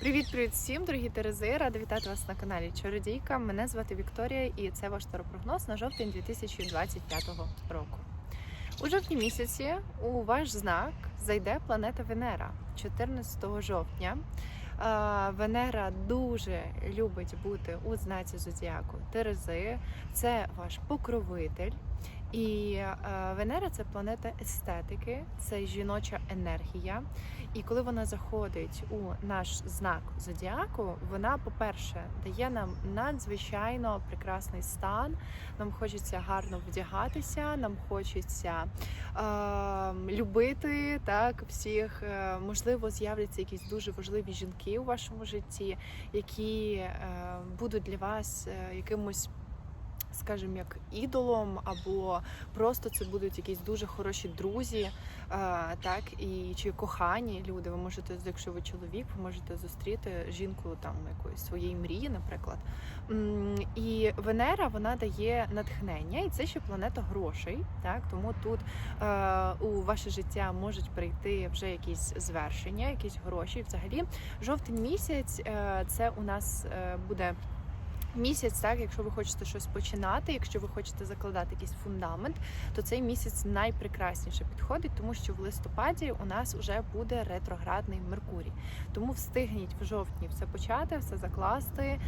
Привіт-привіт всім, дорогі Терези! Рада вітати вас на каналі Чародійка. Мене звати Вікторія і це ваш таропрогноз на жовтень 2025 року. У жовтні місяці у ваш знак зайде планета Венера 14 жовтня. Венера дуже любить бути у знаці зодіаку Терези. Це ваш покровитель. І е, Венера це планета естетики, це жіноча енергія. І коли вона заходить у наш знак зодіаку, вона, по-перше, дає нам надзвичайно прекрасний стан. Нам хочеться гарно вдягатися, нам хочеться е, любити так всіх. Е, можливо, з'являться якісь дуже важливі жінки у вашому житті, які е, будуть для вас е, якимось скажімо, як ідолом, або просто це будуть якісь дуже хороші друзі, е, так і чи кохані люди. Ви можете, якщо ви чоловік, ви можете зустріти жінку там якоїсь своєї мрії, наприклад. І Венера вона дає натхнення, і це ще планета грошей. Так тому тут е, у ваше життя можуть прийти вже якісь звершення, якісь гроші. Взагалі, жовтень місяць е, це у нас буде. Місяць, так, якщо ви хочете щось починати, якщо ви хочете закладати якийсь фундамент, то цей місяць найпрекрасніше підходить, тому що в листопаді у нас вже буде ретроградний Меркурій. Тому встигніть в жовтні все почати, все закласти. Е,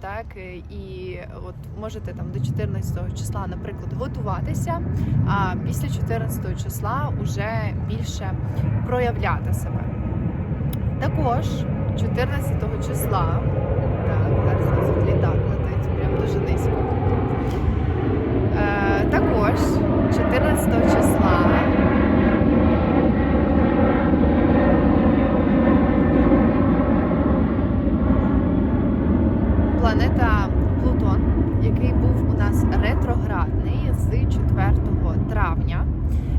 так і от можете там до 14 числа, наприклад, готуватися. А після 14 числа вже більше проявляти себе. Також 14 числа. Так, зараз у нас тут літак летить, прям дуже низько. Е, також 14 числа. Планета Плутон, який був у нас ретроградний з 4 травня.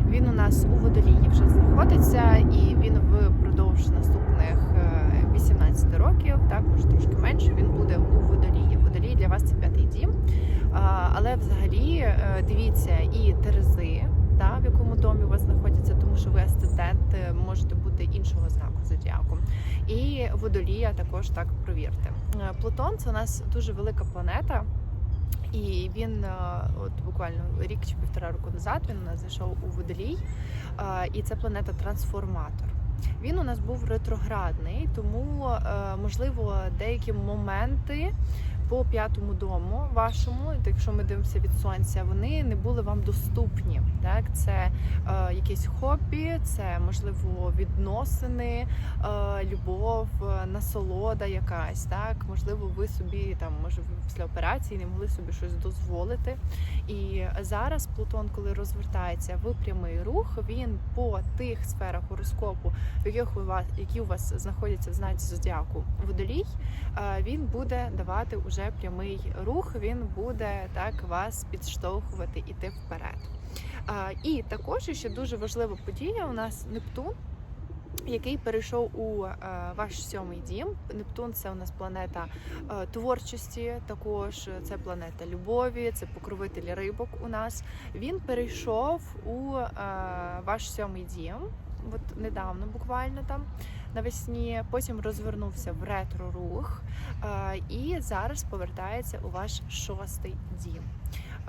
Він у нас у водолії вже знаходиться, і він впродовж наступних е, 18 років, так може трошки менше. Він буде у водолії. Водолій для вас це п'ятий дім. А, Але взагалі е, дивіться і Терези, та, в якому домі у вас знаходяться, тому що ви асцендент е, можете бути іншого знаку зодіаку. І водолія також так провірте. Е, Плутон це у нас дуже велика планета. І він от буквально рік чи півтора року назад він у нас зайшов у водолій, і це планета трансформатор. Він у нас був ретроградний, тому можливо деякі моменти по п'ятому дому вашому, якщо ми дивимося від сонця, вони не були вам доступні. Так, це е, якесь хобі, це можливо відносини, е, любов, е, насолода якась. Так, можливо, ви собі там, може, після операції не могли собі щось дозволити. І зараз Плутон, коли розвертається в прямий рух, він по тих сферах гороскопу, в яких у вас які у вас знаходяться в знаці зодіаку водолій, е, він буде давати уже прямий рух. Він буде так вас підштовхувати іти вперед. І також ще дуже важлива подія. У нас Нептун. Який перейшов у е, ваш сьомий дім. Нептун це у нас планета е, творчості, також це планета любові, це покровитель рибок у нас. Він перейшов у е, ваш сьомий дім, от недавно буквально там навесні. Потім розвернувся в ретро-рух е, і зараз повертається у ваш шостий дім.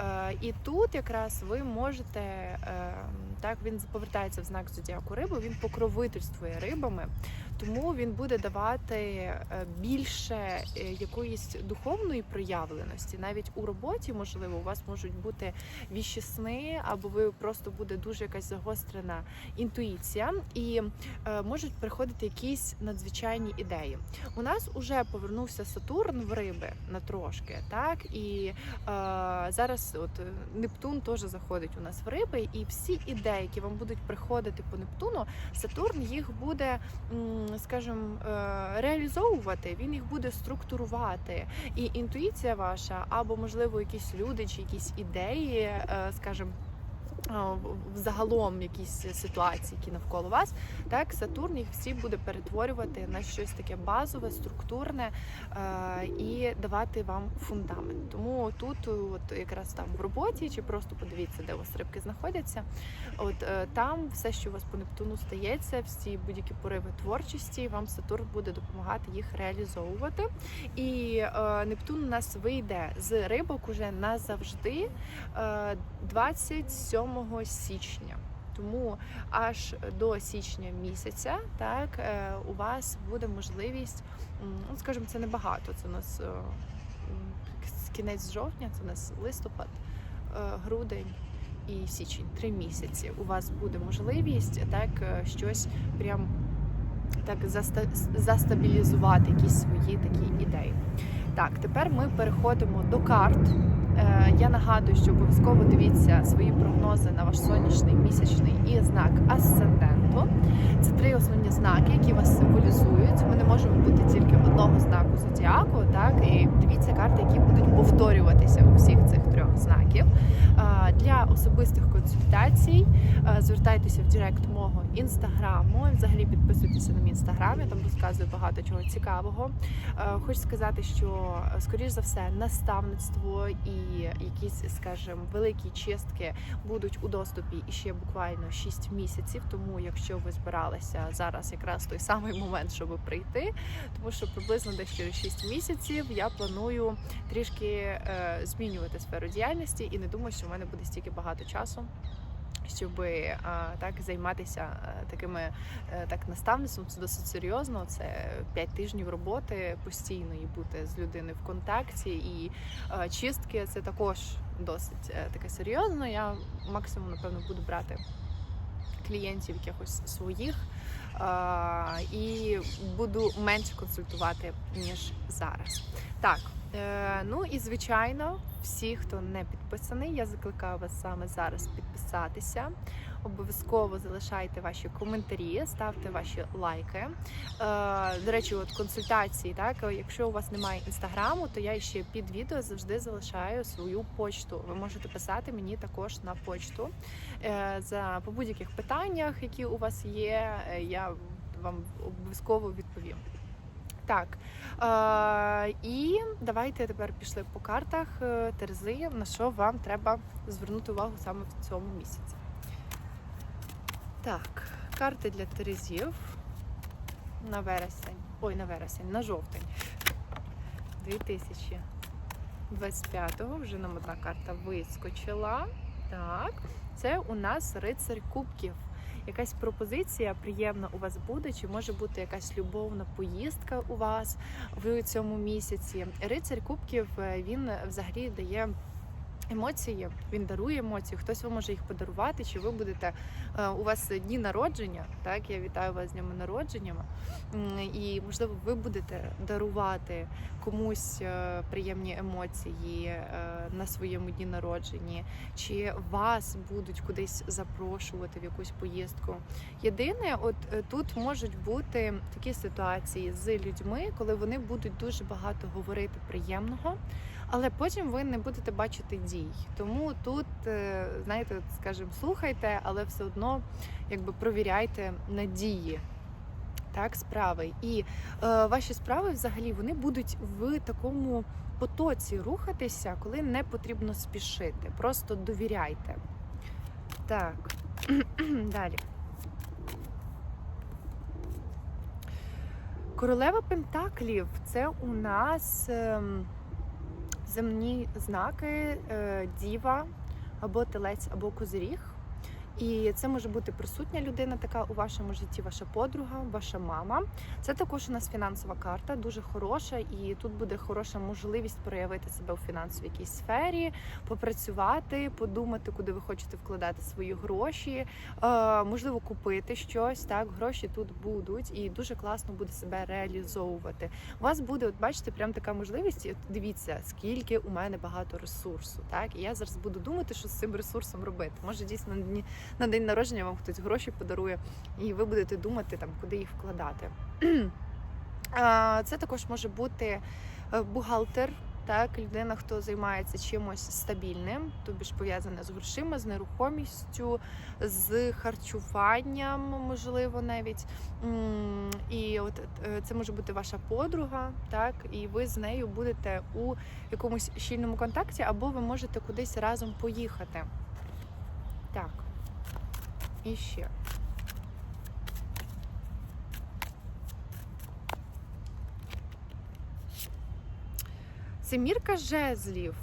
Е, І тут якраз ви можете е, так, він повертається в знак зодіаку риби, він покровительствує рибами, тому він буде давати е, більше е, якоїсь духовної проявленості. Навіть у роботі, можливо, у вас можуть бути віщі сни, або ви просто буде дуже якась загострена інтуїція, і е, можуть приходити якісь надзвичайні ідеї. У нас уже повернувся Сатурн в риби на трошки, так і зараз от Нептун теж заходить у нас в риби, і всі ідеї, які вам будуть приходити по Нептуну, Сатурн їх буде, скажімо, е, реалізовувати, він їх буде структурувати. І інтуїція ваша, або можливо якісь люди чи якісь ідеї, е, скажімо, Взагалом якісь ситуації, які навколо вас, так Сатурн їх всі буде перетворювати на щось таке базове, структурне е, і давати вам фундамент. Тому тут, от якраз там в роботі, чи просто подивіться, де у вас рибки знаходяться. От е, там все, що у вас по Нептуну стається, всі будь-які пориви творчості, вам Сатурн буде допомагати їх реалізовувати. І е, Нептун у нас вийде з рибок уже назавжди е, 27 січня. Тому аж до січня місяця, так е, у вас буде можливість, ну скажімо, це небагато. Це у нас е, кінець жовтня, це у нас листопад, е, грудень і січень, три місяці. У вас буде можливість так щось прям так заста- застабілізувати якісь свої такі ідеї. Так, тепер ми переходимо до карт. Е, Я нагадую, що обов'язково дивіться свої прогнози на ваш сонячний, місячний і знак асценденту. Це три основні знаки, які вас символізують. Ми не можемо бути тільки одного знаку зодіаку, так і дивіться карти, які будуть повторюватися у всіх цих трьох знаків. Особистих консультацій е, звертайтеся в Директ мого інстаграму. Взагалі підписуйтеся на мій інстаграм, я там розказую багато чого цікавого. Е, Хочу сказати, що е, скоріш за все наставництво і якісь, скажімо, великі чистки будуть у доступі ще буквально 6 місяців. Тому, якщо ви збиралися зараз, якраз той самий момент, щоб прийти, тому що приблизно десь через 6 місяців я планую трішки змінювати сферу діяльності і не думаю, що в мене буде стільки багато часу. Щоб так займатися е, такими е, так наставництвом, це досить серйозно. Це 5 тижнів роботи постійно бути з людиною в контакті. І е, чистки це також досить е, таке серйозно. Я максимум напевно буду брати клієнтів якихось своїх е, і буду менше консультувати ніж зараз. Так, е, ну і звичайно, всі, хто не підписаний, я закликаю вас саме зараз підписатися. Обов'язково залишайте ваші коментарі, ставте ваші лайки. Е, до речі, от консультації, так якщо у вас немає інстаграму, то я ще під відео завжди залишаю свою почту. Ви можете писати мені також на почту е, за по будь-яких питаннях, які у вас є. е, Я вам обов'язково відповім. Так е, і давайте тепер пішли по картах е, Терези, на що вам треба звернути увагу саме в цьому місяці. Так, карти для Терезів на вересень. Ой, на вересень, на жовтень. 2025-го. Вже нам одна карта вискочила. Так, це у нас рицарь кубків. Якась пропозиція приємна у вас буде, чи може бути якась любовна поїздка у вас в цьому місяці. Рицарь кубків е, він взагалі дає. Емоції він дарує емоції. Хтось вам може їх подарувати, чи ви будете е, у вас дні народження. Так, я вітаю вас з днями народженнями. І можливо, ви будете дарувати комусь е, приємні емоції е, на своєму дні народженні, чи вас будуть кудись запрошувати в якусь поїздку. Єдине, от тут можуть бути такі ситуації з людьми, коли вони будуть дуже багато говорити приємного. Але потім ви не будете бачити дій. Тому тут, е, знаєте, скажімо, слухайте, але все одно якби провіряйте надії. Так, справи. І е, ваші справи взагалі вони будуть в такому потоці рухатися, коли не потрібно спішити. Просто довіряйте. Так, далі. Королева Пентаклів це у нас. ем, земні знаки, е, діва або телець, або козиріг. І це може бути присутня людина, така у вашому житті, ваша подруга, ваша мама. Це також у нас фінансова карта, дуже хороша, і тут буде хороша можливість проявити себе у фінансовій якійсь сфері, попрацювати, подумати, куди ви хочете вкладати свої гроші, е, можливо, купити щось. Так, гроші тут будуть, і дуже класно буде себе реалізовувати. У вас буде, от бачите, прям така можливість. Дивіться, скільки у мене багато ресурсу. Так, і я зараз буду думати, що з цим ресурсом робити. Може, дійсно на день народження вам хтось гроші подарує, і ви будете думати там, куди їх вкладати. Це також може бути е, бухгалтер. так, людина, хто займається чимось стабільним, тобі ж пов'язане з грошима, з нерухомістю, з харчуванням, можливо, навіть. І от е, це може бути ваша подруга, так, і ви з нею будете у якомусь щільному контакті, або ви можете кудись разом поїхати. Так. І. Семірка жезлів.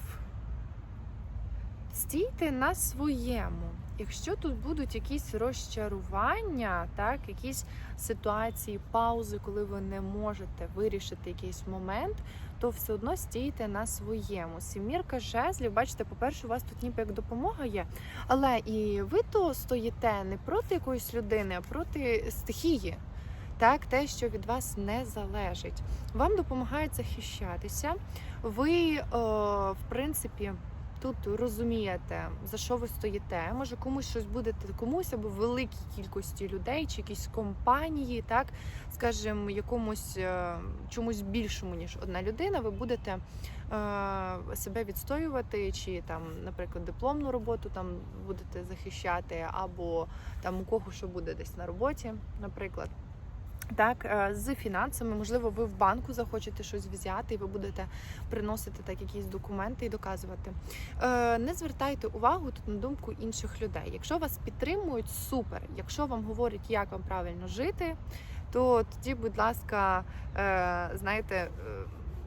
Стійте на своєму. Якщо тут будуть якісь розчарування, так, якісь ситуації, паузи, коли ви не можете вирішити якийсь момент, то все одно стійте на своєму. Сімірка жезлів, бачите, по-перше, у вас тут ніби як допомога є, але і ви то стоїте не проти якоїсь людини, а проти стихії. Так, те, що від вас не залежить. Вам допомагають захищатися. Ви, о, в принципі, тут розумієте, за що ви стоїте. Може, комусь щось будете комусь або великій кількості людей, чи якісь компанії, так скажімо, якомусь е, чомусь більшому, ніж одна людина, ви будете е, себе відстоювати, чи там, наприклад, дипломну роботу там будете захищати, або там у кого що буде десь на роботі, наприклад. Так, е, з фінансами, можливо, ви в банку захочете щось взяти, і ви будете приносити так якісь документи і доказувати. Е, Не звертайте увагу тут на думку інших людей. Якщо вас підтримують, супер. Якщо вам говорять, як вам правильно жити, то тоді, будь ласка, е, знаєте.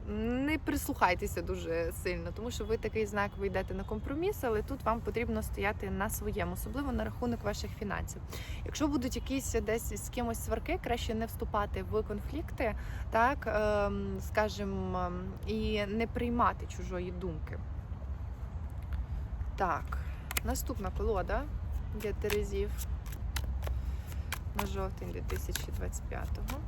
Не прислухайтеся дуже сильно, тому що ви такий знак, ви йдете на компроміс, але тут вам потрібно стояти на своєму, особливо на рахунок ваших фінансів. Якщо будуть якісь десь з кимось сварки, краще не вступати в конфлікти, так ем, скажімо, і не приймати чужої думки. Так, наступна колода для Терезів на жовтень 2025-го.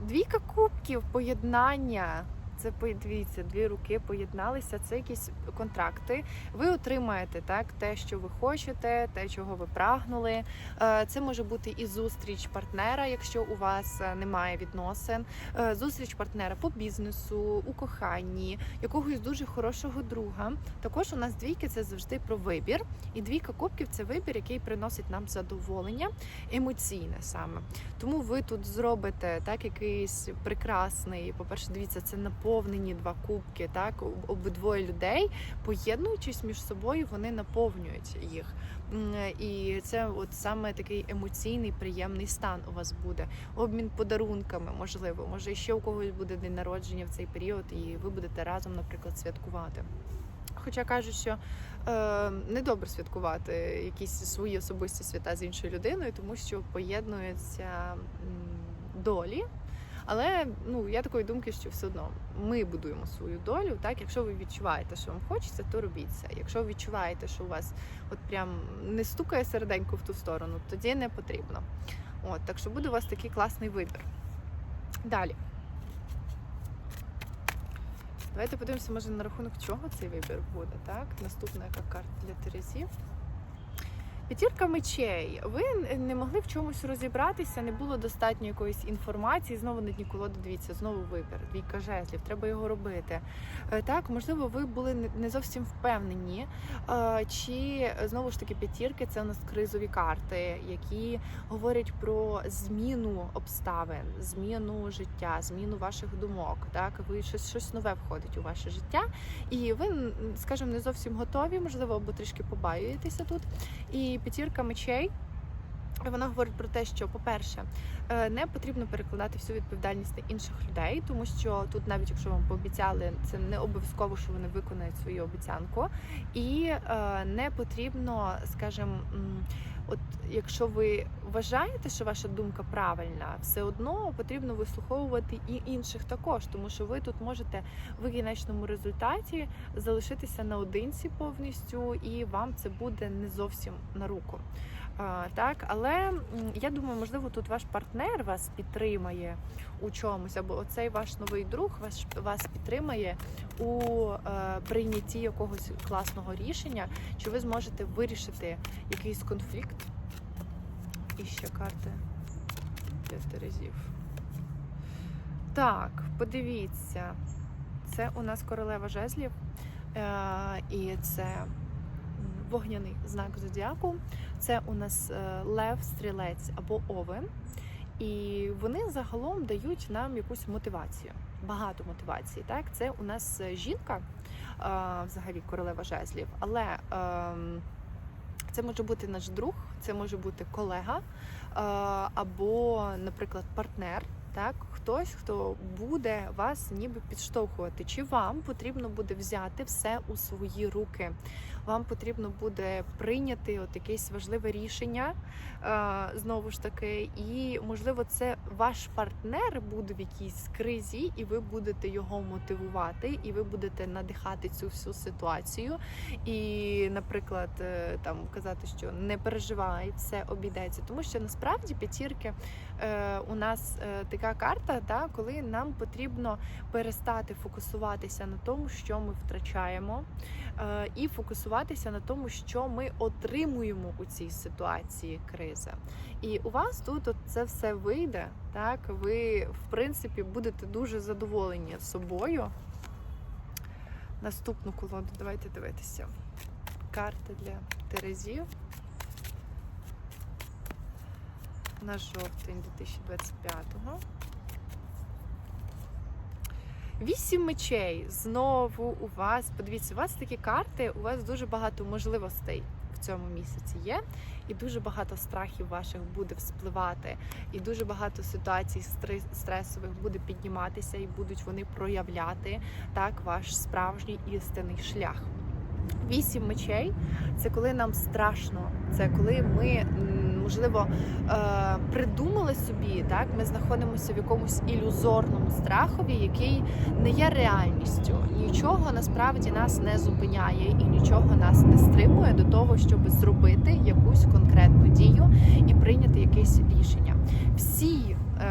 Двійка кубків, поєднання. Це подивіться, дві руки поєдналися. Це якісь контракти. Ви отримаєте так те, що ви хочете, те, чого ви прагнули. Е, Це може бути і зустріч партнера, якщо у вас е, немає відносин. Е, Зустріч партнера по бізнесу, у коханні, якогось дуже хорошого друга. Також у нас двійки це завжди про вибір. І двійка кубків це вибір, який приносить нам задоволення, емоційне саме. Тому ви тут зробите так якийсь прекрасний. По перше, дивіться, це наповнені два кубки. Так обидвоє людей, поєднуючись між собою, вони наповнюють їх. І це от саме такий емоційний, приємний стан у вас буде. Обмін подарунками, можливо, може ще у когось буде день народження в цей період, і ви будете разом, наприклад, святкувати. Хоча кажуть, що е, недобре святкувати якісь свої особисті свята з іншою людиною, тому що поєднуються долі. Але ну я такої думки, що все одно ми будуємо свою долю. Так, якщо ви відчуваєте, що вам хочеться, то робіть це. Якщо ви відчуваєте, що у вас от прям не стукає серденько в ту сторону, тоді не потрібно. От так що буде у вас такий класний вибір. Далі. Давайте подивимося, може на рахунок чого цей вибір буде. Так, наступна яка карта для Терезів. П'ятірка мечей. Ви не могли в чомусь розібратися, не було достатньо якоїсь інформації. Знову на дні колоди, дивіться, знову вибір. Двійка жезлів, треба його робити. Е, Так, можливо, ви були не- не зовсім впевнені. е, Чи знову ж таки п'ятірки це у нас кризові карти, які говорять про зміну обставин, зміну життя, зміну ваших думок. Так, ви щось щось нове входить у ваше життя, і ви, скажімо, не зовсім готові, можливо, або трішки побаюєтеся тут. І п'ятірка мечей. Вона говорить про те, що, по-перше, е, не потрібно перекладати всю відповідальність на інших людей, тому що тут, навіть якщо вам пообіцяли, це не обов'язково, що вони виконають свою обіцянку, і е, не потрібно, скажімо, от якщо ви вважаєте, що ваша думка правильна, все одно потрібно вислуховувати і інших також, тому що ви тут можете в кінечному результаті залишитися наодинці повністю, і вам це буде не зовсім на руку. А, так, але я думаю, можливо, тут ваш партнер вас підтримає у чомусь, або оцей ваш новий друг вас, вас підтримає у е, прийнятті якогось класного рішення, чи ви зможете вирішити якийсь конфлікт. І ще карти для Терезів. Так, подивіться, це у нас королева жезлів, е, і це вогняний знак зодіаку. Це у нас е, лев, стрілець або овен. І вони загалом дають нам якусь мотивацію, багато мотивації. Так, це у нас е, жінка, е, взагалі королева жезлів, але ем, це може бути наш друг, це може бути колега е, або, наприклад, партнер. Так, хтось, хто буде вас ніби підштовхувати, чи вам потрібно буде взяти все у свої руки. Вам потрібно буде прийняти от якесь важливе рішення е, знову ж таки, і можливо, це ваш партнер буде в якійсь кризі, і ви будете його мотивувати, і ви будете надихати цю всю ситуацію. І, наприклад, е, там казати, що не переживай, все обійдеться. Тому що насправді п'ятірки у нас е, така карта, да, коли нам потрібно перестати фокусуватися на тому, що ми втрачаємо, е, і фокусуватися на тому, що ми отримуємо у цій ситуації кризи. І у вас тут от це все вийде. Так, ви в принципі будете дуже задоволені собою. Наступну колоду давайте дивитися. Карти для Терезів. На жовтень 2025-го. Вісім мечей. Знову у вас. Подивіться, у вас такі карти, у вас дуже багато можливостей в цьому місяці є, і дуже багато страхів ваших буде вспливати, і дуже багато ситуацій стресових буде підніматися, і будуть вони проявляти так ваш справжній істинний шлях. Вісім мечей це коли нам страшно, це коли ми можливо е, придумали собі, так ми знаходимося в якомусь ілюзорному страхові, який не є реальністю. Нічого насправді нас не зупиняє і нічого нас не стримує до того, щоб зробити якусь конкретну дію і прийняти якесь рішення. Всі е,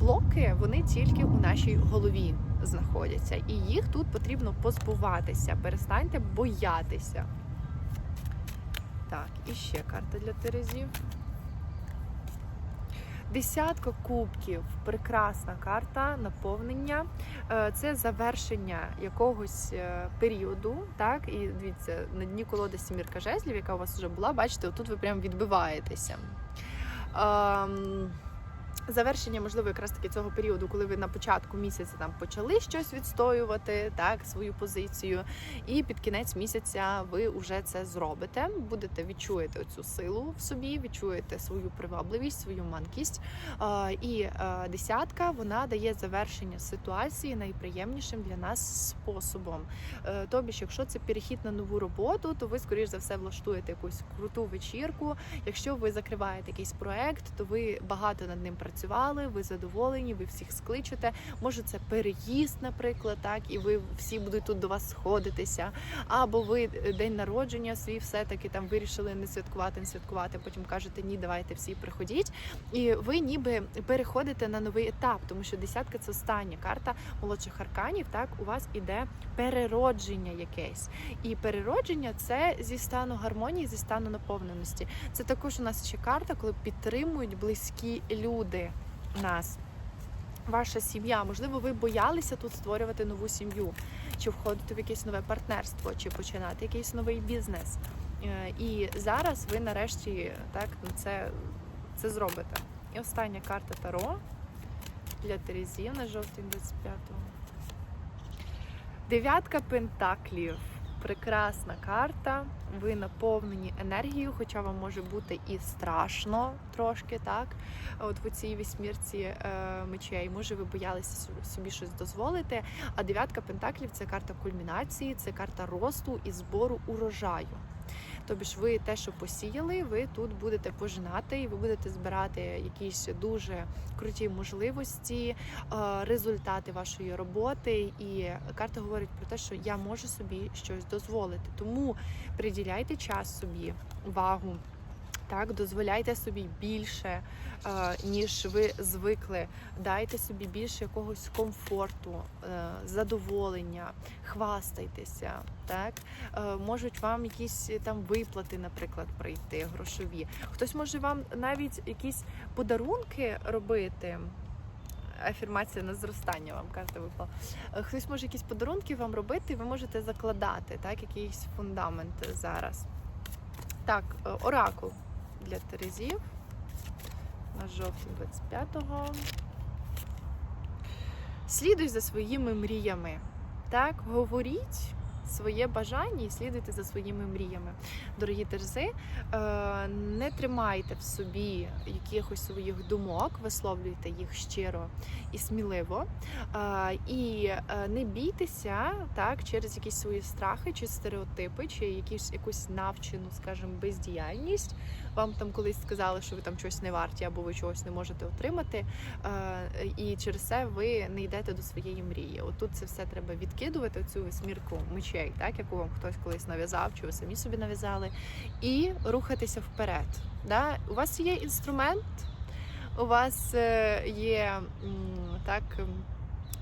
блоки вони тільки у нашій голові знаходяться, і їх тут потрібно позбуватися. Перестаньте боятися. Так, і ще карта для Терезів. Десятка кубків, прекрасна карта наповнення. Е, Це завершення якогось е, періоду. Так, і дивіться, на дні колоди сімірка жезлів, яка у вас вже була, бачите, отут ви прям відбиваєтеся. Завершення, можливо, якраз таки цього періоду, коли ви на початку місяця там почали щось відстоювати, так свою позицію, і під кінець місяця ви вже це зробите. Будете відчуєте цю силу в собі, відчуєте свою привабливість, свою манкість. І десятка вона дає завершення ситуації найприємнішим для нас способом. Е, Тобі ж, якщо це перехід на нову роботу, то ви скоріш за все влаштуєте якусь круту вечірку. Якщо ви закриваєте якийсь проект, то ви багато над ним працюєте. Ви задоволені, ви всіх скличете. Може, це переїзд, наприклад, так, і ви всі будуть тут до вас сходитися. Або ви е, день народження свій все-таки там вирішили не святкувати, не святкувати. Потім кажете, ні, давайте всі приходіть. І ви ніби переходите на новий етап, тому що десятка це остання карта молодших арканів. Так, у вас іде переродження якесь. І переродження це зі стану гармонії, зі стану наповненості. Це також у нас ще карта, коли підтримують близькі люди нас. Ваша сім'я, можливо, ви боялися тут створювати нову сім'ю, чи входити в якесь нове партнерство, чи починати якийсь новий бізнес. Е, І зараз ви нарешті так ну, це, це зробите. І остання карта Таро для Терезів на жовтень 25-го. Дев'ятка пентаклів. Прекрасна карта. Ви наповнені енергією, хоча вам може бути і страшно трошки, так? От в цій вісьмірці е, мечей, може, ви боялися собі щось дозволити. А дев'ятка пентаклів це карта кульмінації, це карта росту і збору урожаю. Тобі ж ви те, що посіяли, ви тут будете пожинати, і ви будете збирати якісь дуже круті можливості, е, результати вашої роботи. І карта говорить про те, що я можу собі щось дозволити. Тому приділяйте час собі, увагу. Так, дозволяйте собі більше, е, ніж ви звикли. Дайте собі більше якогось комфорту, е, задоволення, хвастайтеся. Так, е, можуть вам якісь там виплати, наприклад, прийти грошові. Хтось може вам навіть якісь подарунки робити. афірмація на зростання вам карта випала. Хтось може якісь подарунки вам робити, і ви можете закладати так, якийсь фундамент зараз. Так, оракул для Терезів на жовтень 25-го. Слідуй за своїми мріями. Так, говоріть своє бажання і слідуйте за своїми мріями. Дорогі терези, е, не тримайте в собі якихось своїх думок, висловлюйте їх щиро і сміливо. Е, І е, не бійтеся так через якісь свої страхи чи стереотипи, чи якісь якусь навчену, скажімо, бездіяльність. Вам там колись сказали, що ви там чогось не варті або ви чогось не можете отримати. Е, І через це ви не йдете до своєї мрії. Отут це все треба відкидувати, цю смірку мечей, так яку вам хтось колись нав'язав, чи ви самі собі нав'язали, і рухатися вперед. Да? У вас є інструмент, у вас е, є так.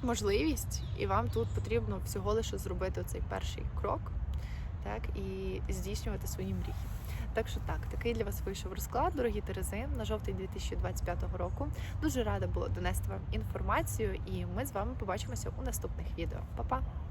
Можливість, і вам тут потрібно всього лише зробити цей перший крок, так і здійснювати свої мрії. Так що так, такий для вас вийшов розклад, дорогі Терези, на жовтень 2025 року. Дуже рада була донести вам інформацію, і ми з вами побачимося у наступних відео. Па-па!